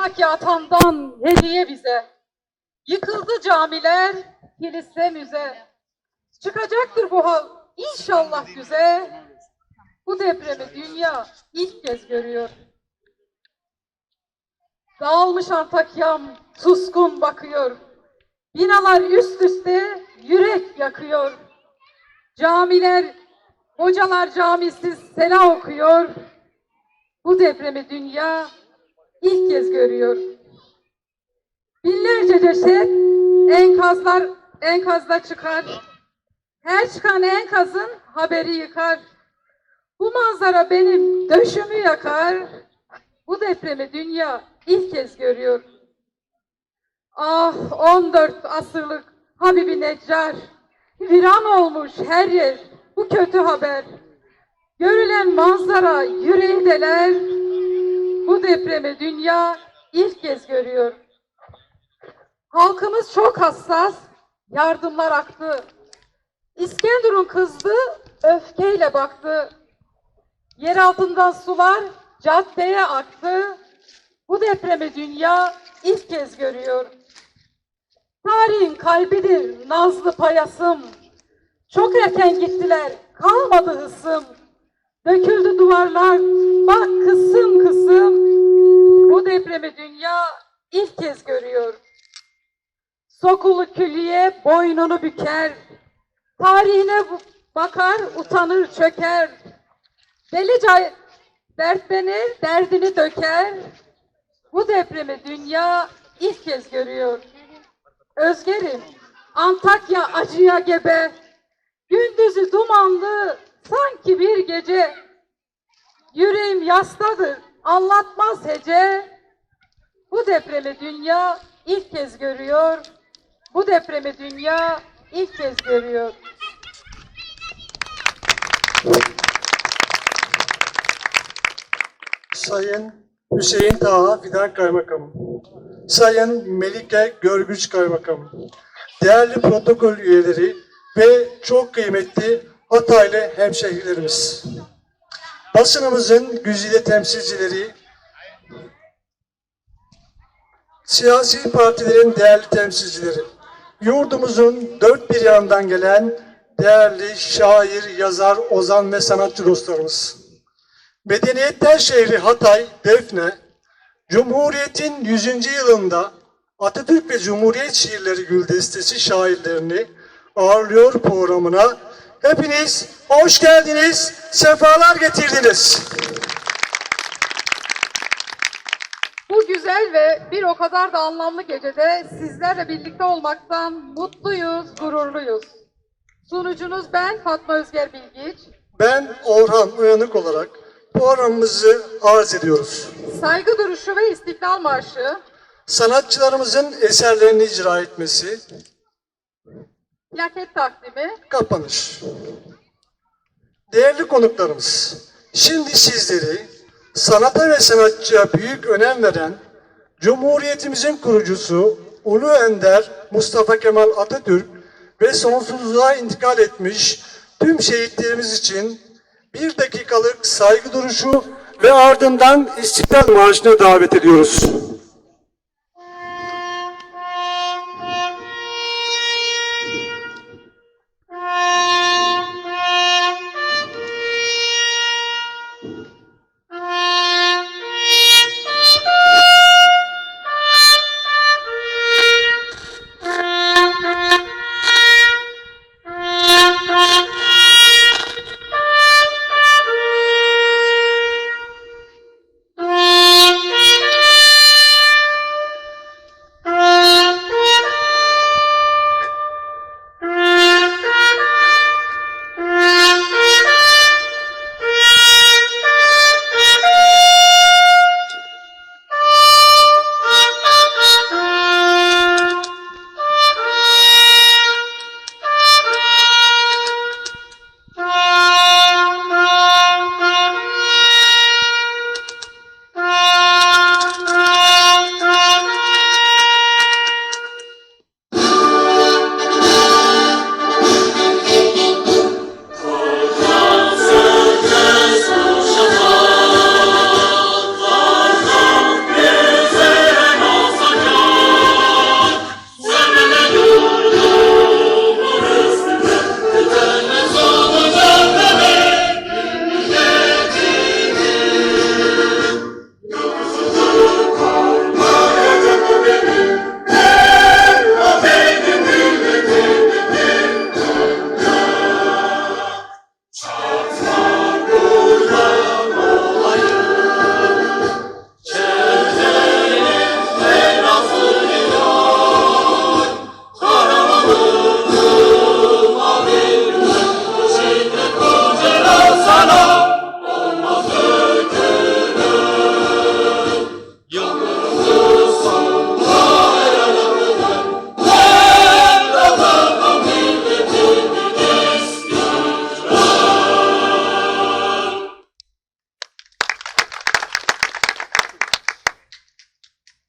Haki atamdan hediye bize. Yıkıldı camiler, kilise müze. Çıkacaktır bu hal inşallah düze. Bu depremi dünya ilk kez görüyor. Dağılmış Antakya'm suskun bakıyor. Binalar üst üste yürek yakıyor. Camiler, hocalar camisiz sela okuyor. Bu depremi dünya ilk kez görüyor. Binlerce ceset enkazlar enkazda çıkar. Her çıkan enkazın haberi yıkar. Bu manzara benim döşümü yakar. Bu depremi dünya ilk kez görüyor. Ah 14 asırlık Habibi Neccar. Viran olmuş her yer. Bu kötü haber. Görülen manzara yüreği deler. Bu depremi dünya ilk kez görüyor. Halkımız çok hassas. Yardımlar aktı. İskenderun kızdı, öfkeyle baktı. Yer altından sular caddeye aktı. Bu depremi dünya ilk kez görüyor. Tarihin kalbidir nazlı payasım. Çok erken gittiler, kalmadı hısım. Döküldü duvarlar, bak kısım kısım. Bu depremi dünya ilk kez görüyor. Sokulu külliye boynunu büker. Tarihine bakar, utanır, çöker. Delice dertlenir, derdini döker. Bu depremi dünya ilk kez görüyor. Özgerim, Antakya acıya gebe. Gündüzü dumanlı, sanki bir gece. Yüreğim yastadır, anlatmaz hece. Bu depremi dünya ilk kez görüyor. Bu depremi dünya ilk kez görüyor. Sayın Hüseyin Taha Fidan Kaymakamım, Sayın Melike Görgüç Kaymakamım, değerli protokol üyeleri ve çok kıymetli Hataylı hemşehrilerimiz, basınımızın güzide temsilcileri, siyasi partilerin değerli temsilcileri, yurdumuzun dört bir yanından gelen değerli şair, yazar, ozan ve sanatçı dostlarımız. Medeniyetler şehri Hatay, Defne, Cumhuriyet'in 100. yılında Atatürk ve Cumhuriyet şiirleri güldestesi şairlerini ağırlıyor programına. Hepiniz hoş geldiniz, sefalar getirdiniz. Bu güzel ve bir o kadar da anlamlı gecede sizlerle birlikte olmaktan mutluyuz, gururluyuz. Sunucunuz ben Fatma Özger Bilgiç. Ben Orhan Uyanık olarak programımızı arz ediyoruz. Saygı duruşu ve İstiklal Marşı, Sanatçılarımızın eserlerini icra etmesi, plaket takdimi, kapanış. Değerli konuklarımız, şimdi sizleri sanata ve sanatçıya büyük önem veren Cumhuriyetimizin kurucusu Ulu Önder Mustafa Kemal Atatürk ve sonsuzluğa intikal etmiş tüm şehitlerimiz için bir dakikalık saygı duruşu ve ardından İstiklal Marşı'na davet ediyoruz.